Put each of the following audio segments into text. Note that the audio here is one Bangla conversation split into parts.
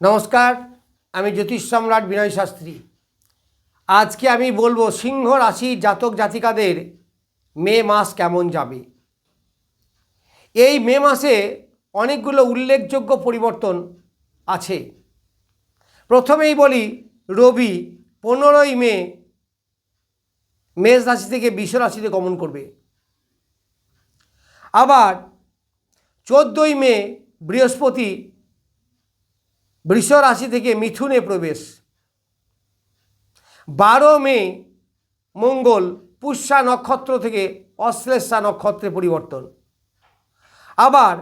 নমস্কার, আমি জ্যোতিষ সম্রাট বিনয় শাস্ত্রী। আজকে আমি বলব, সিংহ রাশি জাতক জাতিকাদের মে মাস কেমন যাবে? এই মে মাসে অনেকগুলো উল্লেখযোগ্য পরিবর্তন আছে। প্রথমেই বলি, রবি পনেরোই মে মেষ রাশি থেকে বিষ রাশিতে গমন করবে। আবার চোদ্দোই মে বৃহস্পতি বৃষ রাশি থেকে মিথুনে প্রবেশ। বারো মে, মঙ্গল, পুষ্যা নক্ষত্র থেকে অশ্লেষা নক্ষত্রে পরিবর্তন। আবার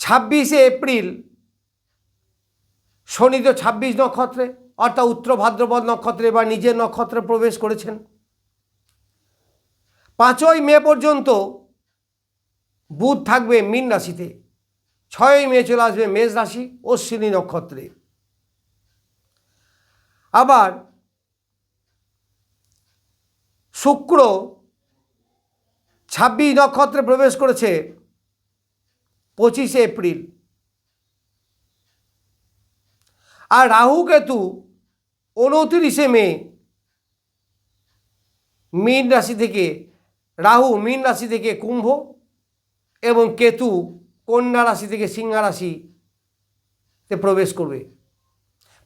ছাব্বিশে এপ্রিল, শনি ছাব্বিশ নক্ষত্রে, অর্থাৎ উত্তর ভাদ্রপদ নক্ষত্রে বা নিজের নক্ষত্রে প্রবেশ করেছেন। পাঁচই মে পর্যন্ত বুধ থাকবে মীন রাশিতে। ছয়ই মে চলে আসবে মেষ রাশি অশ্বিনী নক্ষত্রে। আবার শুক্র ছাব্বিশ নক্ষত্রে প্রবেশ করেছে পঁচিশে এপ্রিল। আর রাহু কেতু উনতিরিশে মে মীন রাশি থেকে, রাহু মীন রাশি থেকে কুম্ভ এবং কেতু কন্যা রাশি থেকে সিংহা রাশিতে প্রবেশ করবে।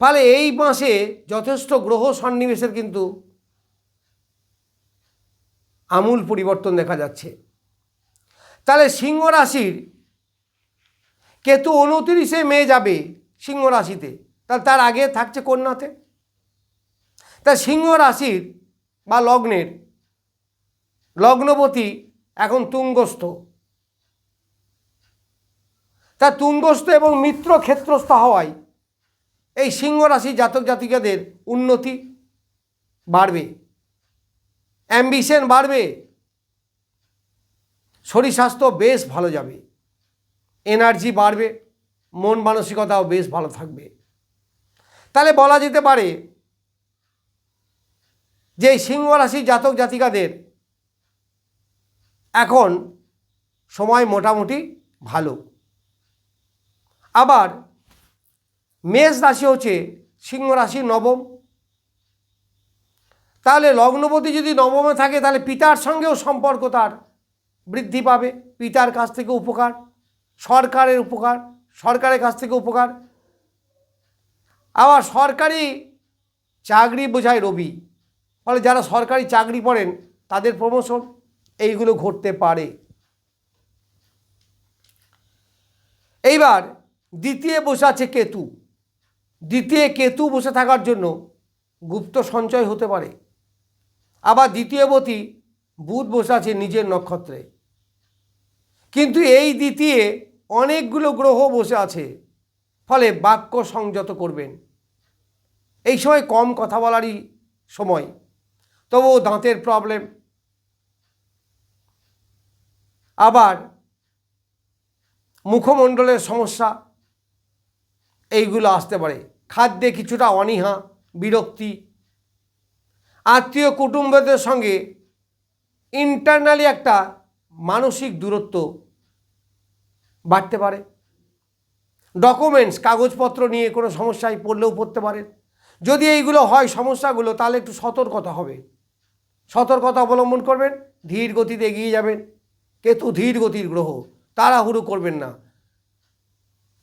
ফলে এই মাসে যথেষ্ট গ্রহ সন্নিবেশের কিন্তু আমূল পরিবর্তন দেখা যাচ্ছে। তাহলে সিংহ রাশির কেতু উনতিরিশে মে যাবে সিংহ রাশিতে। তাহলে তার আগে থাকছে কন্যাতে। তা সিংহ রাশির বা লগ্নের লগ্নবতী এখন তুঙ্গস্থ। তা তুঙ্গস্থ এবং মিত্র ক্ষেত্রস্থ হওয়ায় এই সিংহ রাশি জাতক জাতিকাদের উন্নতি বাড়বে। অ্যাম্বিশন বাড়বে। শরীর স্বাস্থ্য বেশ ভালো যাবে। এনার্জি বাড়বে। মন মানসিকতাও বেশ ভালো থাকবে। তাহলে বলা যেতে পারে যে সিংহ রাশি জাতক জাতিকাদের এখন সময় মোটামুটি ভালো। আবার মেষ রাশি হচ্ছে সিংহ রাশি নবম। তাহলে লগ্নপতি যদি নবমে থাকে, তাহলে পিতার সঙ্গেও সম্পর্ক তার বৃদ্ধি পাবে। পিতার কাছ থেকে উপকার, সরকারের উপকার, সরকারের কাছ থেকে উপকার। আবার সরকারি চাকরি বোঝায় রবি। ফলে যারা সরকারি চাকরি পড়েন, তাদের প্রমোশন এইগুলো ঘটতে পারে। এইবার দ্বিতীয় বসে আছে কেতু। দ্বিতীয় কেতু বসে থাকার জন্য গুপ্ত সঞ্চয় হতে পারে। আবার দ্বিতীয়বতী বুধ বসে আছে নিজের নক্ষত্রে। কিন্তু এই দ্বিতীয় অনেকগুলো গ্রহ বসে আছে, ফলে বাক্য সংযত করবেন। এই সময় কম কথা বলারই সময়। তবুও দাঁতের প্রবলেম আবার মুখমণ্ডলের সমস্যা। এইগুলো আসতে পারে। খাদ্যে কিছুটা অনীহা, বিরক্তি। আত্মীয় কুটুম্বদের সঙ্গে ইন্টারনালি একটা মানসিক দূরত্ব বাড়তে পারে। ডকুমেন্টস কাগজপত্র নিয়ে কোনো সমস্যায় পড়লেও পড়তে পারেন যদি এইগুলো হয় সমস্যাগুলো, তাহলে একটু সতর্কতা হবে। সতর্কতা অবলম্বন করবেন, ধীর গতিতে এগিয়ে যাবেন। কেতু ধীর গতির গ্রহ, তাড়াহুড়ো করবেন না।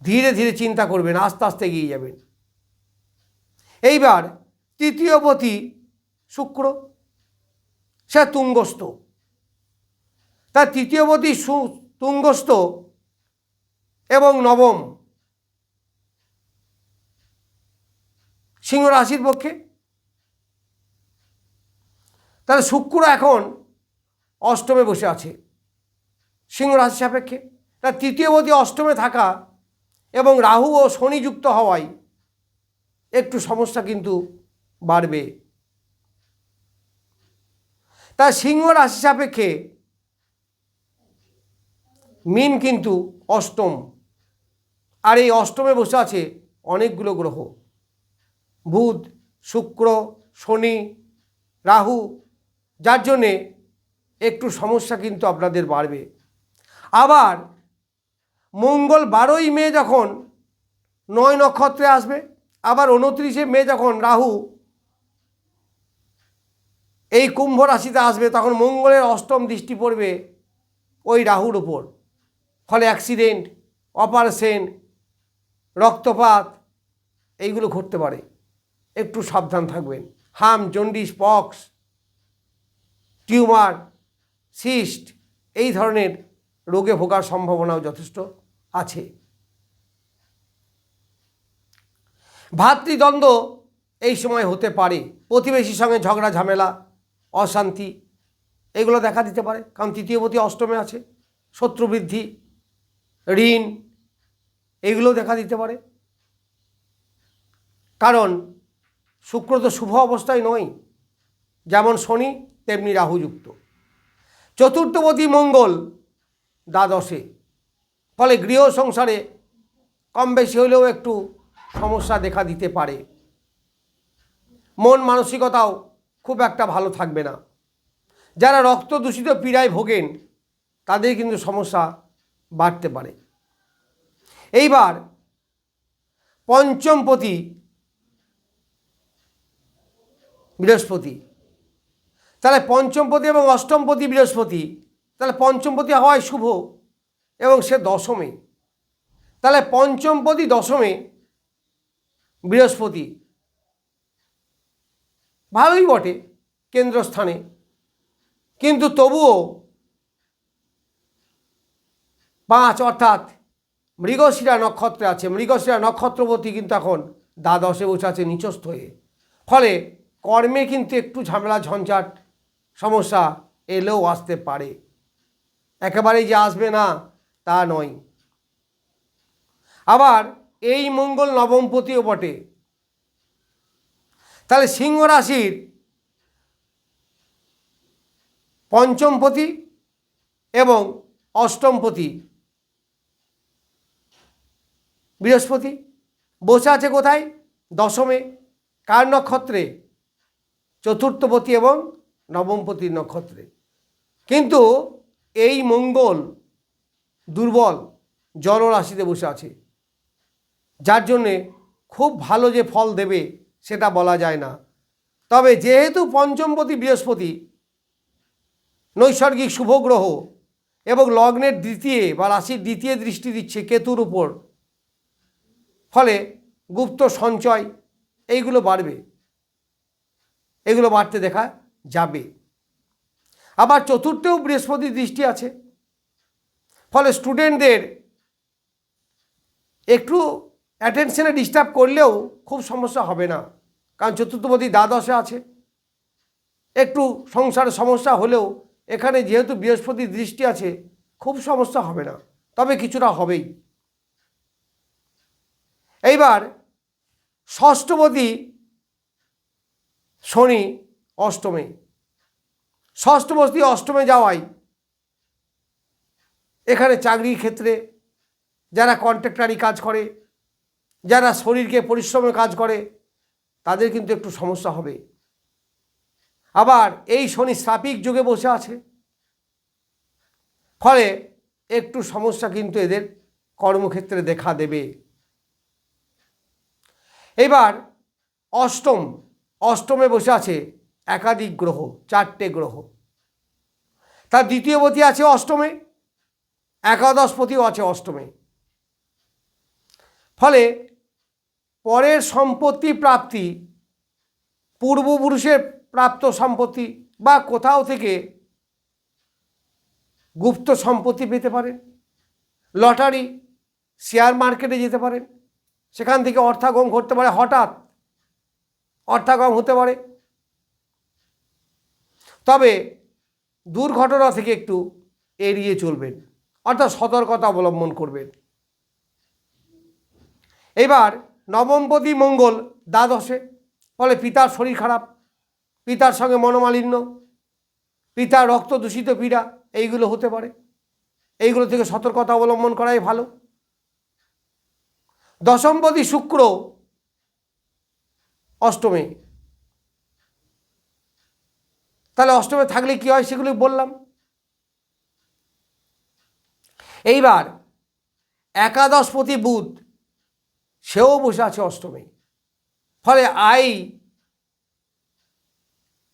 ধীরে ধীরে চিন্তা করবেন, আস্তে আস্তে এগিয়ে যাবেন। এইবার তৃতীয়পতি শুক্র, সে তুঙ্গস্থ। তার তৃতীয়পতি তুঙ্গস্থ এবং নবম সিংহ রাশির পক্ষে। তাহলে শুক্র এখন অষ্টমে বসে আছে, সিংহ রাশি সাপেক্ষে। তার তৃতীয়পতি অষ্টমে থাকা এবং রাহু ও শনি যুক্ত হওয়ায় একটু সমস্যা কিন্তু বাড়বে। তা সিংহ রাশি সাপেক্ষে মিন কিন্তু অষ্টম। আর এই অষ্টমে বসে আছে অনেকগুলো গ্রহ। বুধ, শুক্র, শনি, রাহু, যার জন্যে একটু সমস্যা কিন্তু আপনাদের বাড়বে। আবার মঙ্গল বারোই মে যখন নয় নক্ষত্রে আসবে, আবার উনত্রিশে মে যখন রাহু এই কুম্ভ রাশিতে আসবে, তখন মঙ্গলের অষ্টম দৃষ্টি পড়বে ওই রাহুর উপর। ফলে অ্যাক্সিডেন্ট, অপারেশন, রক্তপাত, এইগুলো ঘটতে পারে। একটু সাবধান থাকবেন। হাম, জন্ডিস, পক্স, টিউমার, সিস্ট, এই ধরনের রোগে ভোগার সম্ভাবনাও যথেষ্ট। আছে। ভাতৃদ্বন্দ্ব এই সময় হতে পারে। প্রতিবেশীর সঙ্গে ঝগড়া, ঝামেলা, অশান্তি, এগুলো দেখা দিতে পারে। কারণ তৃতীয়পতি অষ্টমে আছে। শত্রু বৃদ্ধি, ঋণ এগুলো দেখা দিতে পারে। কারণ শুক্র তো শুভ অবস্থায় নয়। যেমন শনি, তেমনি রাহুযুক্ত চতুর্থপতি মঙ্গল দ্বাদশে। ফলে গৃহ সংসারে কম বেশি হলেও একটু সমস্যা দেখা দিতে পারে। মন মানসিকতাও খুব একটা ভালো থাকবে না। যারা রক্ত দূষিত পীড়ায় ভোগেন, তাদের কিন্তু সমস্যা বাড়তে পারে। এইবার পঞ্চমপতি, বৃহস্পতি। তাহলে পঞ্চমপতি এবং অষ্টমপতি বৃহস্পতি, তাহলে পঞ্চমপতি হওয়ায় শুভ। এবং সে দশমে। তাহলে পঞ্চমপতি দশমে, বৃহস্পতি। ভালোই বটে কেন্দ্রস্থানে। কিন্তু তবুও পাঁচ, অর্থাৎ মৃগশিরা নক্ষত্রে আছে। মৃগশিরা নক্ষত্রবতী কিন্তু এখন দ্বাদশে বসে আছে, নিচস্থ হয়ে। ফলে কর্মে কিন্তু একটু ঝামেলা, ঝঞ্ঝাট, সমস্যা এলেও আসতে পারে। একেবারেই যে আসবে না তা নয়। আবার এই মঙ্গল নবমপতিও বটে। তাহলে সিংহ রাশির পঞ্চমপতি এবং অষ্টমপতি বৃহস্পতি, বসে আছে কোথায়? দশমে, কার নক্ষত্রে? চতুর্থপতি এবং নবমপতি নক্ষত্রে। কিন্তু এই মঙ্গল দুর্বল জলরাশিতে বসে আছে। যার জন্যে খুব ভালো যে ফল দেবে সেটা বলা যায় না। তবে যেহেতু পঞ্চমপতি বৃহস্পতি, নৈসর্গিক শুভ গ্রহ এবং লগ্নের দ্বিতীয় বা রাশির দ্বিতীয় দৃষ্টি দিচ্ছে কেতুর উপর, ফলে গুপ্ত সঞ্চয় এইগুলো বাড়বে। এগুলো বাড়তে দেখা যাবে। আবার চতুর্থেও বৃহস্পতি দৃষ্টি আছে। ফলে স্টুডেন্টদের একটু অ্যাটেনশনে ডিস্টার্ব করলেও খুব সমস্যা হবে না। কারণ চতুর্থপতি দ্বাদশে আছে। একটু সংসারে সমস্যা হলেও এখানে যেহেতু বৃহস্পতির দৃষ্টি আছে, খুব সমস্যা হবে না। তবে কিছুটা হবেই। এইবার ষষ্ঠপতি শনি অষ্টমে। ষষ্ঠপতি অষ্টমে যাওয়ায় এখানে চাকরির ক্ষেত্রে যারা কন্ট্রাক্টারি কাজ করে, যারা শরীরকে পরিশ্রমের কাজ করে, তাদের কিন্তু একটু সমস্যা হবে। আবার এই শনি শ্রাপিক যুগে বসে আছে। ফলে একটু সমস্যা কিন্তু এদের কর্মক্ষেত্রে দেখা দেবে। এবার অষ্টম, অষ্টমে বসে আছে একাধিক গ্রহ, চারটে গ্রহ। তার দ্বিতীয়পতি আছে অষ্টমে। একাদশপতিও আছে অষ্টমে। ফলে পরের সম্পত্তি প্রাপ্তি, পূর্বপুরুষের প্রাপ্ত সম্পত্তি বা কোথাও থেকে গুপ্ত সম্পত্তি পেতে পারেন লটারি, শেয়ার মার্কেটে যেতে পারেন সেখান থেকে অর্থাগম ঘটতে পারে, হঠাৎ অর্থাগম হতে পারে। তবে দুর্ঘটনা থেকে একটু এড়িয়ে চলবেন। অর্থাৎ সতর্কতা অবলম্বন করবেন। এবার নবমপতি মঙ্গল দ্বাদশে, ফলে পিতার শরীর খারাপ, পিতার সঙ্গে মনোমালিন্য, পিতার রক্ত দূষিত পীড়া, এইগুলো হতে পারে। এইগুলো থেকে সতর্কতা অবলম্বন করাই ভালো। দশমপতি শুক্র, অষ্টমে। তাহলে অষ্টমে থাকলে কি হয় সেগুলি বললাম। এইবার একাদশপতি বুধ, সেও বসে আছে অষ্টমী। ফলে আই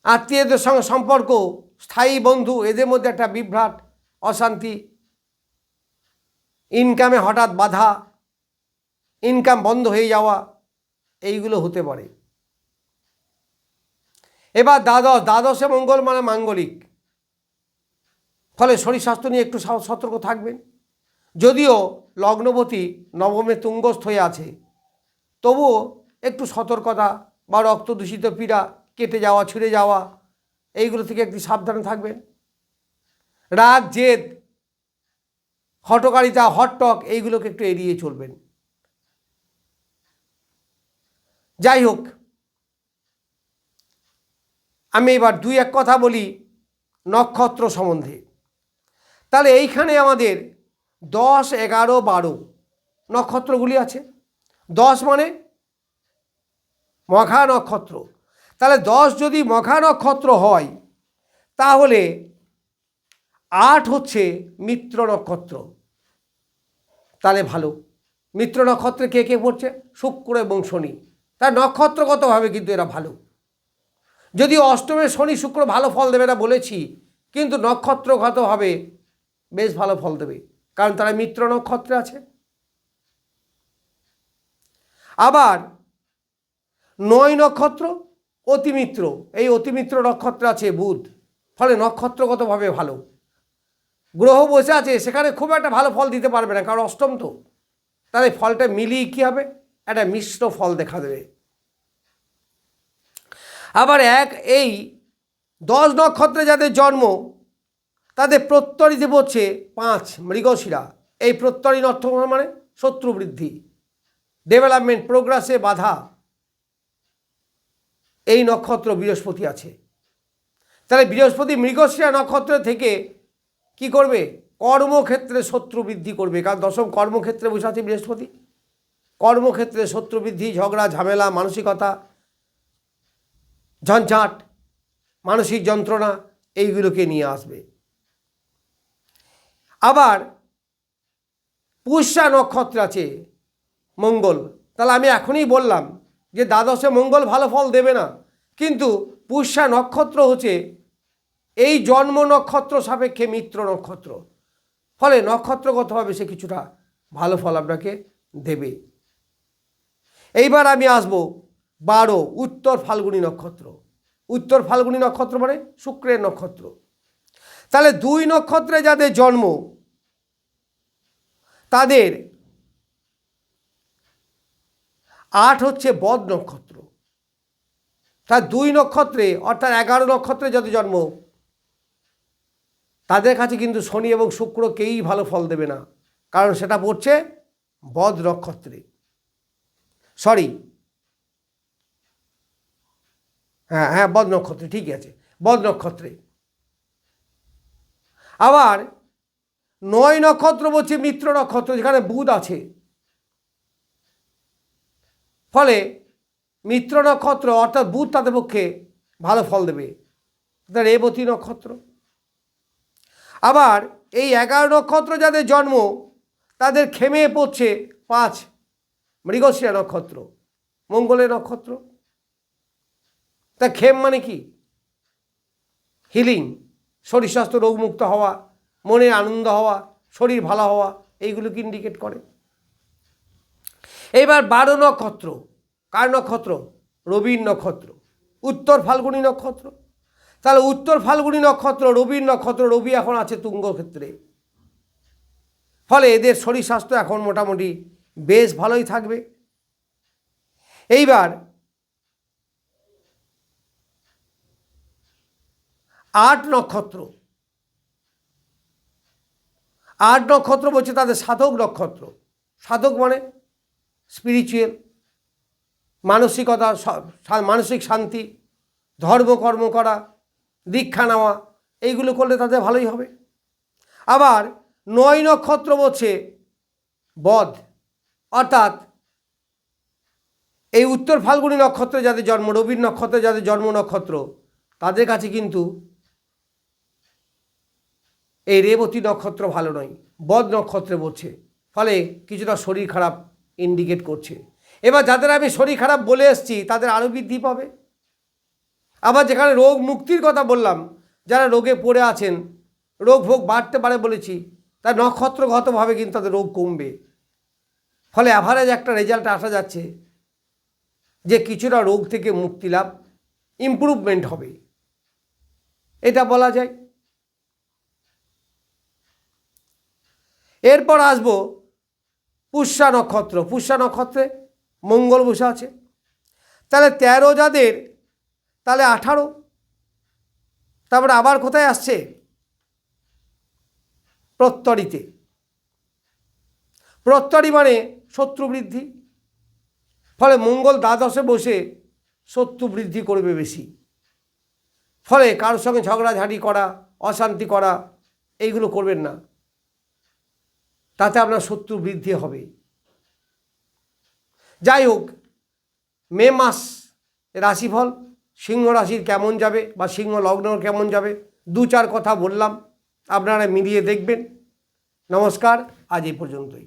আত্মীয়দের সঙ্গে সম্পর্ক, স্থায়ী বন্ধু, এদের মধ্যে একটা বিভ্রাট, অশান্তি। ইনকামে হঠাৎ বাধা ইনকাম বন্ধ হয়ে যাওয়া, এইগুলো হতে পারে। এবার দ্বাদশ, দ্বাদশে মঙ্গল মানে মাঙ্গলিক। ফলে শরীর স্বাস্থ্য নিয়ে একটু সতর্ক থাকবেন। যদিও লগ্নবতী নবমে তুঙ্গস্থ হয়ে আছে, তবুও একটু সতর্কতা বা রক্ত দূষিত পীড়া, কেটে যাওয়া, ছিঁড়ে যাওয়া, এইগুলো থেকে একটু সাবধানে থাকবেন। রাগ, জেদ হটকারিতা হটটক, এইগুলোকে একটু এড়িয়ে চলবেন। যাই হোক, আমি এবার দুই এক কথা বলি নক্ষত্র সম্বন্ধে। তাহলে এইখানে আমাদের দশ, এগারো, বারো। নক্ষত্রগুলি আছে। দশ মানে মঘা নক্ষত্র। তাহলে দশ যদি মঘা নক্ষত্র হয়, তাহলে আট হচ্ছে মিত্র নক্ষত্র। তাহলে ভালো। মিত্র নক্ষত্রে কে কে পড়ছে? শুক্র এবং শনি। তার নক্ষত্রগতভাবে কিন্তু এরা ভালো। যদি অষ্টমে শনি, শুক্র ভালো ফল দেবে না বলেছি, কিন্তু নক্ষত্রগতভাবে বেশ ভালো ফল দেবে। কারণ তারা মিত্র নক্ষত্রে আছে। আবার নয় নক্ষত্র অতিমিত্র, এই অতিমিত্র নক্ষত্র আছে বুধ, ফলে নক্ষত্রগতভাবে ভালো। গ্রহ বসে আছে, সেখানে খুব একটা ভালো ফল দিতে পারবে না, কারণ অষ্টম তো। তাহলে ফলটা মিলিয়ে কী হবে? একটা মিশ্র ফল দেখা দেবে। আবার এক, এই দশ নক্ষত্রে যাদের জন্ম তাদের প্রত্যরী দেব হচ্ছে পাঁচ মৃগশিরা। এই প্রত্যরী অর্থ মানে শত্রু বৃদ্ধি। ডেভেলপমেন্ট প্রোগ্রেসে বাধা। এই নক্ষত্র বৃহস্পতি আছে। তাহলে বৃহস্পতি মৃগশিরা নক্ষত্র থেকে কি করবে? কর্মক্ষেত্রে শত্রু বৃদ্ধি করবে। কারণ দশম কর্মক্ষেত্রে বসে আছে বৃহস্পতি। কর্মক্ষেত্রে শত্রু বৃদ্ধি, ঝগড়া, ঝামেলা, মানসিকতা, ঝঞ্ঝাট, মানসিক যন্ত্রণা, এইগুলোকে নিয়ে আসবে। আবার পুষ্যা নক্ষত্র আছে মঙ্গল। তাহলে আমি এখনই বললাম যে দ্বাদশে মঙ্গল ভালো ফল দেবে না। কিন্তু পুষ্যা নক্ষত্র হচ্ছে এই জন্ম নক্ষত্র সাপেক্ষে মিত্র নক্ষত্র। ফলে নক্ষত্রগতভাবে সে কিছুটা ভালো ফল আপনাকে দেবে। এইবার আমি আসব বারো উত্তর ফাল্গুনী নক্ষত্র। উত্তর ফাল্গুনী নক্ষত্র মানে শুক্রের নক্ষত্র। তাহলে দুই নক্ষত্রে যাদের জন্ম, তাদের আট হচ্ছে বদ নক্ষত্র। তার দুই নক্ষত্রে, অর্থাৎ এগারো নক্ষত্রে যাদের জন্ম, তাদের কাছে কিন্তু শনি এবং শুক্র কেউই ভালো ফল দেবে না। কারণ সেটা পড়ছে বদ নক্ষত্রে। সরি হ্যাঁ হ্যাঁ বদ নক্ষত্রে, ঠিকই আছে। বদ নক্ষত্রে। আবার নয় নক্ষত্র বলছে মিত্র নক্ষত্র, যেখানে বুধ আছে। ফলে মিত্র নক্ষত্র অর্থাৎ বুধ তাদের পক্ষে ভালো ফল দেবে। রেবতী নক্ষত্র। আবার এই এগারো নক্ষত্র যাদের জন্ম, তাদের খেমে পড়ছে পাঁচ মৃগশিরা নক্ষত্র, মঙ্গলের নক্ষত্র। তা খেম মানে কি? হিলিং শরীর স্বাস্থ্য রোগমুক্ত হওয়া, মনে আনন্দ হওয়া, শরীর ভালো হওয়া, এইগুলোকে ইন্ডিকেট করে। এবার বারো নক্ষত্র। কার নক্ষত্র? রবির নক্ষত্র। উত্তর ফাল্গুনী নক্ষত্র। তাহলে উত্তর ফাল্গুনী নক্ষত্র, রবির নক্ষত্র, রবি এখন আছে তুঙ্গ ক্ষেত্রে ফলে এদের শরীর স্বাস্থ্য এখন মোটামুটি বেশ ভালোই থাকবে। এইবার আট নক্ষত্র। আট নক্ষত্র বলছে তাদের সাধক নক্ষত্র। সাধক মানে স্পিরিচুয়াল মানসিকতা মানসিক শান্তি ধর্মকর্ম করা, দীক্ষা নেওয়া, এইগুলো করলে তাদের ভালোই হবে। আবার নয় নক্ষত্র বলছে বধ, অর্থাৎ এই উত্তর ফাল্গুনী নক্ষত্রে যাদের জন্ম, রবির নক্ষত্রে যাদের জন্ম নক্ষত্র, তাদের কাছে কিন্তু এই রেবতী নক্ষত্র ভালো নয়, বদ নক্ষত্রে বলছে। ফলে কিছুটা শরীর খারাপ ইন্ডিকেট করছে। এবার যাদের আমি শরীর খারাপ বলে এসেছি, তাদের আরও বৃদ্ধি পাবে। আবার যেখানে রোগ মুক্তির কথা বললাম, যারা রোগে পড়ে আছেন, রোগ ভোগ বাড়তে পারে বলেছি, তার নক্ষত্রগতভাবে কিন্তু তাদের রোগ কমবে। ফলে অ্যাভারেজ একটা রেজাল্ট আসা যাচ্ছে যে কিছুটা রোগ থেকে মুক্তি লাভ ইমপ্রুভমেন্ট হবে। এটা বলা যায়। এরপর আসব পুষ্যা নক্ষত্র। পুষ্যা নক্ষত্রে মঙ্গল বসে আছে। তাহলে তেরো যাদের, তাহলে আঠারো। তারপরে আবার কোথায় আসছে? প্রত্যরিতে। প্রত্যরি মানে শত্রু বৃদ্ধি। ফলে মঙ্গল দ্বাদশে বসে শত্রু বৃদ্ধি করবে বেশি। ফলে কারোর সঙ্গে ঝগড়াঝাঁটি করা, অশান্তি করা, এইগুলো করবেন না। তাতে আপনার শত্রু বৃদ্ধি হবে। যাই হোক মে মাস রাশিফল, সিংহ রাশির কেমন যাবে বা সিংহ লগ্ন কেমন যাবে, দু চার কথা বললাম, আপনারা মিলিয়ে দেখবেন। নমস্কার, আজ এই পর্যন্তই।